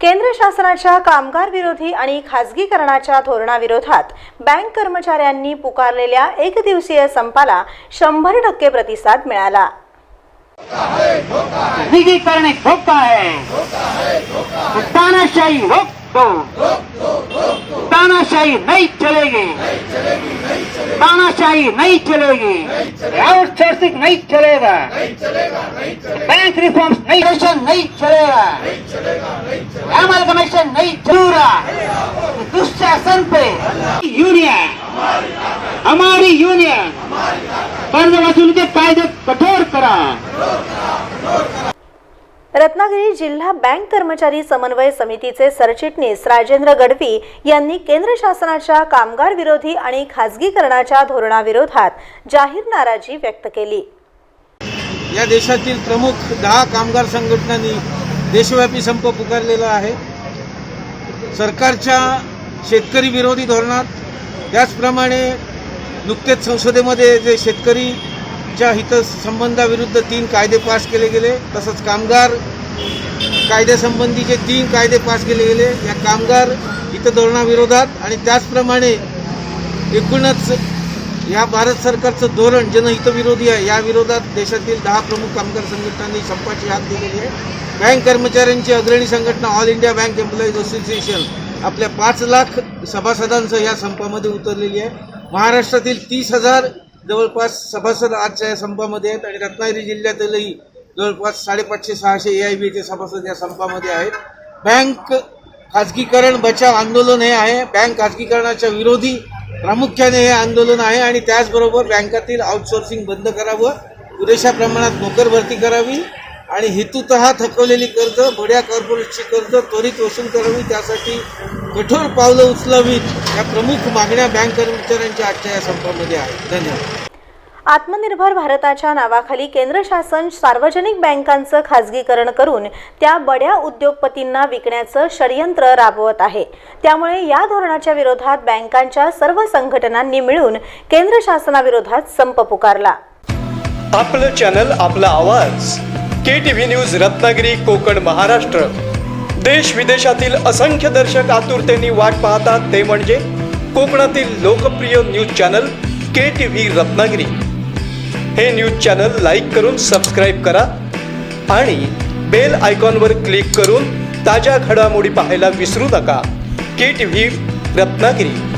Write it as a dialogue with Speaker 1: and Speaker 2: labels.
Speaker 1: केंद्र शासनाच्या कामगार विरोधी आणि खासगीकरणाच्या धोरणाविरोधात बँक कर्मचाऱ्यांनी पुकारलेल्या एक दिवसीय संपाला शंभर टक्के प्रतिसाद मिळाला.
Speaker 2: निजीकरण धोखा है तानाशाही रोक दो. तानाशाही नाही चलेगी. तानाशाही नहीं चलेगी. आउटसोर्सिंग नहीं चलेगा. बैंक रिफॉर्म्स नहीं कमीशन नहीं चलेगा. कमीशन नहीं चलेगा. दुशासन पे यूनियन हमारी यूनियन कर्ज वसूली के कायदे कठोर करा.
Speaker 1: रत्नागिरी जिल्हा बँक कर्मचारी समन्वय समितीचे सरचिटणीस राजेंद्र गडवी यांनी केंद्र शासनाच्या कामगार विरोधी आणि खासगीकरणाच्या धोरणाविरोधात जाहीर नाराजी व्यक्त केली.
Speaker 3: या देशातील प्रमुख दहा कामगार संघटनांनी देशव्यापी संप पुकारलेला आहे. सरकारच्या शेतकरी विरोधी धोरणात त्याचप्रमाणे नुकतेच संसदेमध्ये जे शेतकरी शेतकरीच्या हितसंबंधाविरुद्ध तीन कायदे पास केले गेले तसंच कामगार कायद्यासंबंधीचे तीन कायदे पास केले गेले. या कामगार हितधोरणाविरोधात आणि त्याचप्रमाणे एकूणच या भारत सरकारचं धोरण जनहितविरोधी आहे या विरोधात देशातील दहा प्रमुख कामगार संघटनांनी संपाची हात दिलेली आहे. बँक कर्मचाऱ्यांची अग्रणी संघटना all India bank employees association आपल्या पाच लाख सभासदांसह या संपामध्ये उतरलेली आहे. महाराष्ट्रातील तीस हजार जवळपास सभासद आजच्या या संपामध्ये आहेत आणि रत्नागिरी जिल्ह्यातीलही जवळपास साडेपाचशे सहाशे ए आय बीचे सभासद या संपामध्ये आहेत. बँक खाजगीकरण बचाव आंदोलन हे आहे. बँक खाजगीकरणाच्या विरोधी प्रामुख्याने हे आंदोलन आहे आणि त्याचबरोबर बँकातील आउटसोर्सिंग बंद करावं पुरेशा प्रमाणात नोकर भरती करावी आणि हेतुत थकवलेली कर्ज बड्या कॉर्पोरेटची कर्ज त्वरित वसूल करावी त्यासाठी कठोर पावलं उचलावीत या प्रमुख मागण्या बँक कर्मचाऱ्यांच्या आजच्या या संपामध्ये आहेत. धन्यवाद.
Speaker 1: आत्मनिर्भर भारताच्या नावाखाली केंद्र शासन सार्वजनिक बँकांचं खाजगीकरण करून त्या बड्या उद्योगपतींना विकण्याचं षडयंत्र राबवत आहे. त्यामुळे या धोरणाच्या विरोधात बँकांच्या सर्व संघटनांनी मिळून केंद्र शासनाविरोधात संप पुकारला.
Speaker 4: आपलं चॅनल आपला आवाज. K T V news Ratnagiri Konkan Maharashtra. देश विदेशातील असंख्य दर्शक आतुरतेने वाट पाहतात. ते म्हणजे कोकणातील लोकप्रिय news channel K T V Ratnagiri. हे न्यूज चॅनल लाईक करून सबस्क्राईब करा आणि बेल आयकॉनवर क्लिक करून ताज्या घडामोडी पाहायला विसरू नका. K T V Ratnagiri.